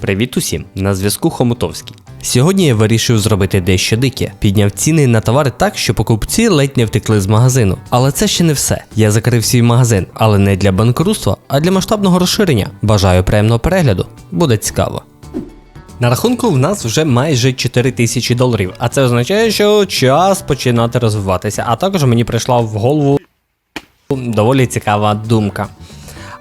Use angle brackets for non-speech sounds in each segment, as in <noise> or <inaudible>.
Привіт усім! На зв'язку Хомутовський. Сьогодні я вирішив зробити дещо дике. Підняв ціни на товари так, що покупці ледь не втекли з магазину. Але це ще не все. Я закрив свій магазин, але не для банкрутства, а для масштабного розширення. Бажаю приємного перегляду. Буде цікаво. На рахунку в нас вже майже 4 тисячі доларів, а це означає, що час починати розвиватися. А також мені прийшла в голову доволі цікава думка.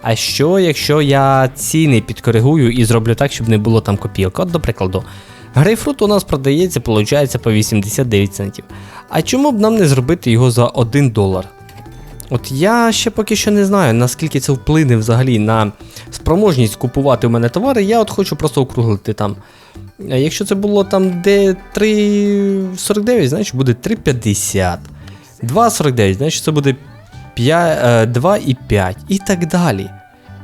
А що, якщо я ціни підкоригую і зроблю так, щоб не було там копійок? От, до прикладу, грейпфрут у нас продається, виходить, по 89 центів. А чому б нам не зробити його за 1 долар? От я ще поки що не знаю, наскільки це вплине взагалі на спроможність купувати у мене товари, я от хочу просто округлити там. Якщо це було там де 3,49, значить буде 3,50. 2,49, значить це буде 5, 2 і так далі.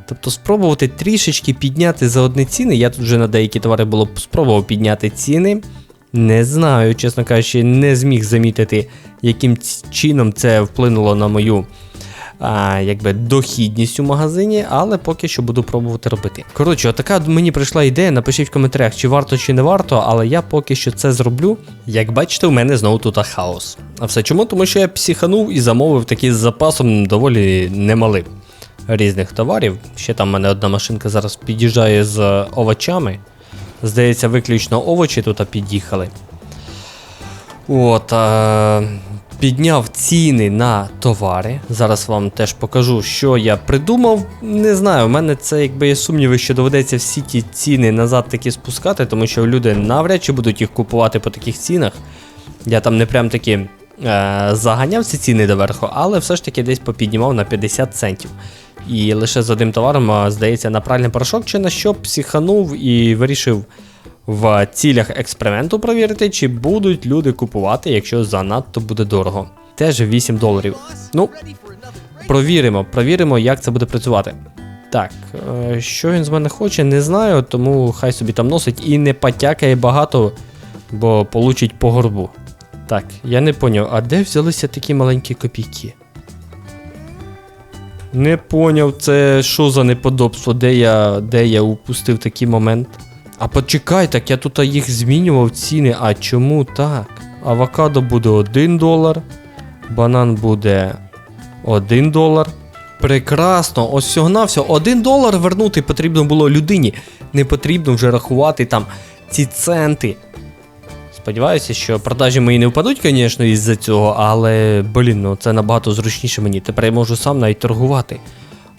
Тобто спробувати трішечки підняти за одні ціни. Я тут вже на деякі товари було спробував підняти ціни. Не знаю, чесно кажучи, не зміг замітити, яким чином це вплинуло на мою а, якби, дохідність у магазині, але поки що буду пробувати робити. Коротше, отака мені прийшла ідея. Напишіть в коментарях, чи варто, чи не варто, але я поки що це зроблю. Як бачите, у мене знову тут хаос. А все чому? Тому що я психанув і замовив такий з запасом доволі немалим різних товарів. Ще там в мене одна машинка зараз під'їжджає з овочами. Здається, виключно овочі тут під'їхали. От, е, підняв ціни на товари. Зараз вам теж покажу, що я придумав. Не знаю, у мене це якби є сумніви, що доведеться всі ті ціни назад таки спускати, тому що люди навряд чи будуть їх купувати по таких цінах. Я там не прям таки е, заганяв ці ціни доверху, але все ж таки десь попіднімав на 50 центів. І лише з одним товаром, здається, на пральний порошок чи на що психанув і вирішив в цілях експерименту провірити, чи будуть люди купувати, якщо занадто буде дорого. Теж 8 доларів. Ну, провіримо, провіримо, як це буде працювати. Так, е, що він з мене хоче, не знаю, тому хай собі там носить і не потякає багато, бо получить по горбу. Так, я не поняв, а де взялися такі маленькі копійки? Не поняв, це що за неподобство, де я, де я упустив такий момент. А почекай, так я тут їх змінював ціни. А чому так? Авокадо буде 1 долар, банан буде 1 долар. Прекрасно, ось всього на всього 1 долар вернути потрібно було людині. Не потрібно вже рахувати там ці центи. Сподіваюся, що продажі мої не впадуть, звісно, із-за цього, але блін, ну це набагато зручніше мені. Тепер я можу сам навіть торгувати.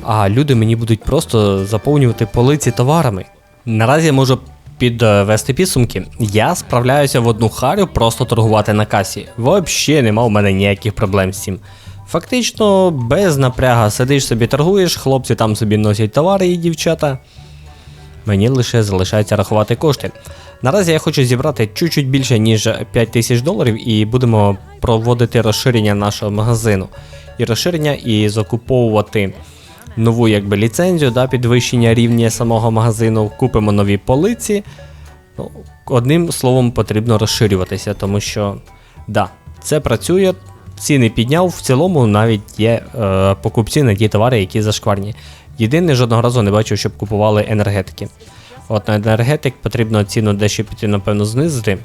А люди мені будуть просто заповнювати полиці товарами. Наразі я можу підвести підсумки. Я справляюся в одну харю просто торгувати на касі. Взагалі нема у мене ніяких проблем з цим. Фактично, без напряга сидиш собі торгуєш, хлопці там собі носять товари і дівчата. Мені лише залишається рахувати кошти. Наразі я хочу зібрати чуть-чуть більше, ніж 5 тисяч доларів, і будемо проводити розширення нашого магазину. І розширення, і закуповувати нову якби, ліцензію, да, підвищення рівня самого магазину, купимо нові полиці. Ну, одним словом, потрібно розширюватися, тому що да, це працює. Ціни підняв, в цілому навіть є е, покупці на ті товари, які зашкварні. Єдине, жодного разу не бачив, щоб купували енергетики. От на енергетик потрібно ціну дещо піти, напевно, знизити.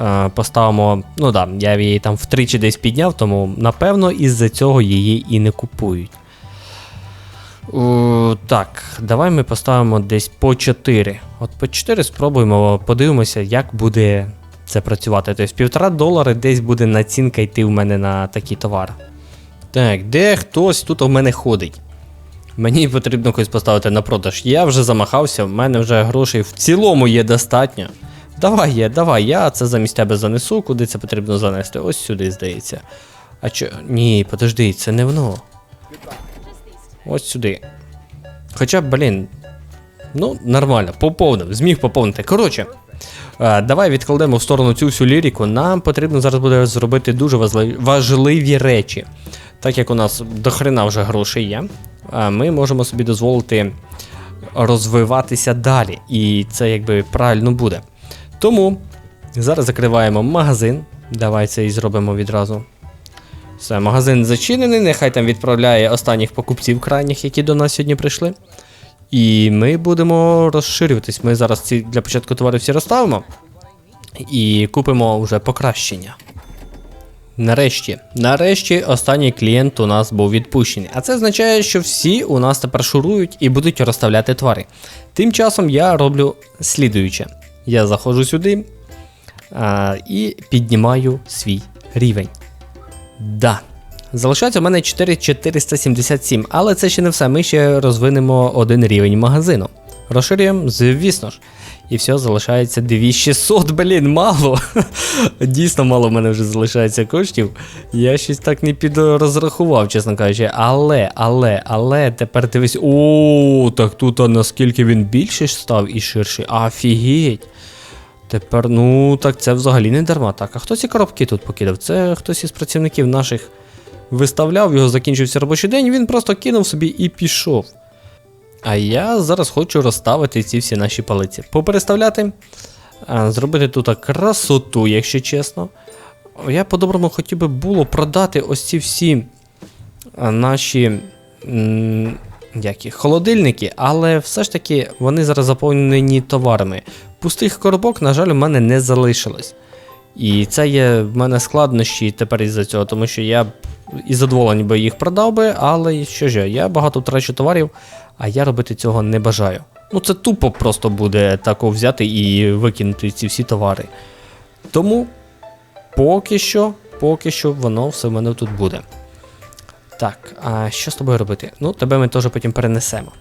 Е, поставимо, ну да, я її там втричі десь підняв, тому напевно із-за цього її і не купують. О, так, давай ми поставимо десь по 4. От по 4 спробуємо, подивимося, як буде це працювати. Тобто півтора долари десь буде націнка йти в мене на такий товар. Так, де хтось тут у мене ходить? Мені потрібно когось поставити на продаж. Я вже замахався, в мене вже грошей в цілому є достатньо. Давай є, давай, я це замість тебе занесу, куди це потрібно занести. Ось сюди, здається. А чо. Ні, подожди, це не воно. Ось сюди. Хоча, блін. Ну, нормально, поповнив, зміг поповнити. Коротше, е, давай відкладемо в сторону цю всю ліріку. Нам потрібно зараз буде зробити дуже важливі, речі. Так як у нас до хрена вже грошей є, е, ми можемо собі дозволити розвиватися далі. І це якби правильно буде. Тому зараз закриваємо магазин. Давай це і зробимо відразу. Все, магазин зачинений, нехай там відправляє останніх покупців крайніх, які до нас сьогодні прийшли. І ми будемо розширюватись. Ми зараз ці для початку товари всі розставимо і купимо вже покращення. Нарешті, нарешті, останній клієнт у нас був відпущений. А це означає, що всі у нас тепер шурують і будуть розставляти твари. Тим часом я роблю слідуюче. Я заходжу сюди а, і піднімаю свій рівень. Да. Залишається у мене 4477, але це ще не все. Ми ще розвинемо один рівень магазину. Розширюємо, звісно ж. І все, залишається 2600, блін, мало. <laughs> Дійсно мало в мене вже залишається коштів. Я щось так не підрозрахував, чесно кажучи. Але, але, але, тепер дивись. О, так тут а наскільки він більше став і ширший. Офігеть. Тепер, ну так це взагалі не дарма. Так, а хто ці коробки тут покидав? Це хтось із працівників наших виставляв, його закінчився робочий день, він просто кинув собі і пішов. А я зараз хочу розставити ці всі наші палиці. Попереставляти, зробити тут красоту, якщо чесно. Я по-доброму хотів би було продати ось ці всі наші які, холодильники, але все ж таки вони зараз заповнені товарами. Пустих коробок, на жаль, у мене не залишилось. І це є в мене складнощі тепер із-за цього, тому що я із задоволенням би їх продав би, але що ж, я багато втрачу товарів, а я робити цього не бажаю. Ну це тупо просто буде тако взяти і викинути ці всі товари. Тому поки що, поки що воно все в мене тут буде. Так, а що з тобою робити? Ну, тебе ми теж потім перенесемо.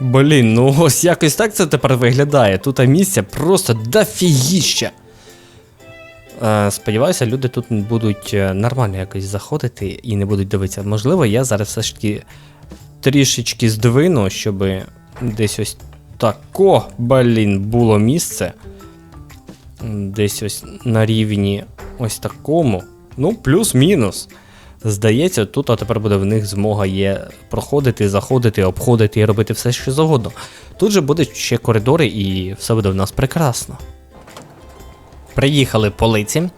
Блін, ну ось якось так це тепер виглядає. Тут місця просто дофігіща. Е, сподіваюся, люди тут будуть е, нормально якось заходити і не будуть дивитися. Можливо, я зараз все ж таки трішечки здвину, щоб десь ось тако, блін, було місце. Десь ось на рівні ось такому. Ну, плюс-мінус. Здається, тут а тепер буде в них змога є проходити, заходити, обходити і робити все, що завгодно. Тут же будуть ще коридори, і все буде в нас прекрасно. Приїхали полиці.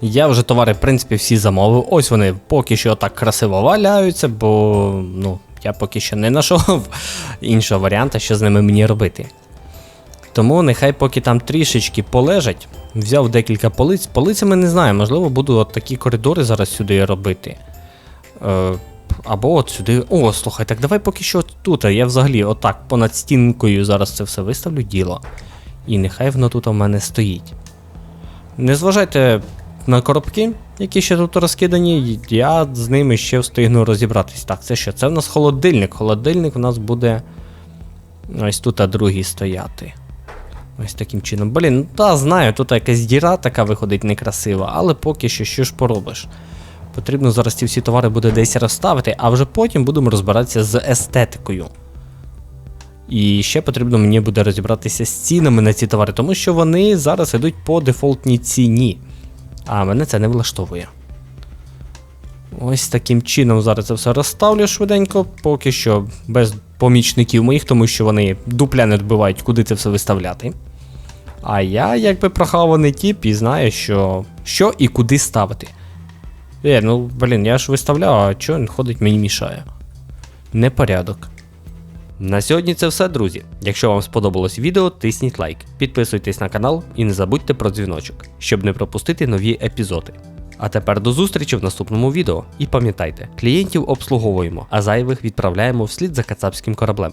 Я вже товари, в принципі, всі замовив. Ось вони поки що так красиво валяються, бо ну, я поки що не знайшов <laughs> іншого варіанта, що з ними мені робити. Тому нехай поки там трішечки полежать, взяв декілька полиць. Полицями не знаю, можливо, буду от такі коридори зараз сюди робити. Е, або от сюди. О, слухай, так давай поки що тут. Я взагалі отак понад стінкою зараз це все виставлю діло. І нехай воно тут у мене стоїть. Не зважайте на коробки, які ще тут розкидані, я з ними ще встигну розібратись. Так, це що? Це в нас холодильник. Холодильник у нас буде ось тут а другий стояти. Ось таким чином. Блін, ну та знаю, тут якась діра така виходить некрасива, але поки що що ж поробиш. Потрібно зараз ці всі товари буде десь розставити, а вже потім будемо розбиратися з естетикою. І ще потрібно мені буде розібратися з цінами на ці товари, тому що вони зараз йдуть по дефолтній ціні. А мене це не влаштовує. Ось таким чином зараз це все розставлю швиденько, поки що без помічників моїх, тому що вони дупля не відбивають, куди це все виставляти. А я, якби прохаваний тіп, і знаю, що що і куди ставити. Е, ну блін, я ж виставляв, а чого він ходить, мені мішає. Непорядок. На сьогодні це все, друзі. Якщо вам сподобалось відео, тисніть лайк, підписуйтесь на канал і не забудьте про дзвіночок, щоб не пропустити нові епізоди. А тепер до зустрічі в наступному відео. І пам'ятайте, клієнтів обслуговуємо, а зайвих відправляємо вслід за кацапським кораблем.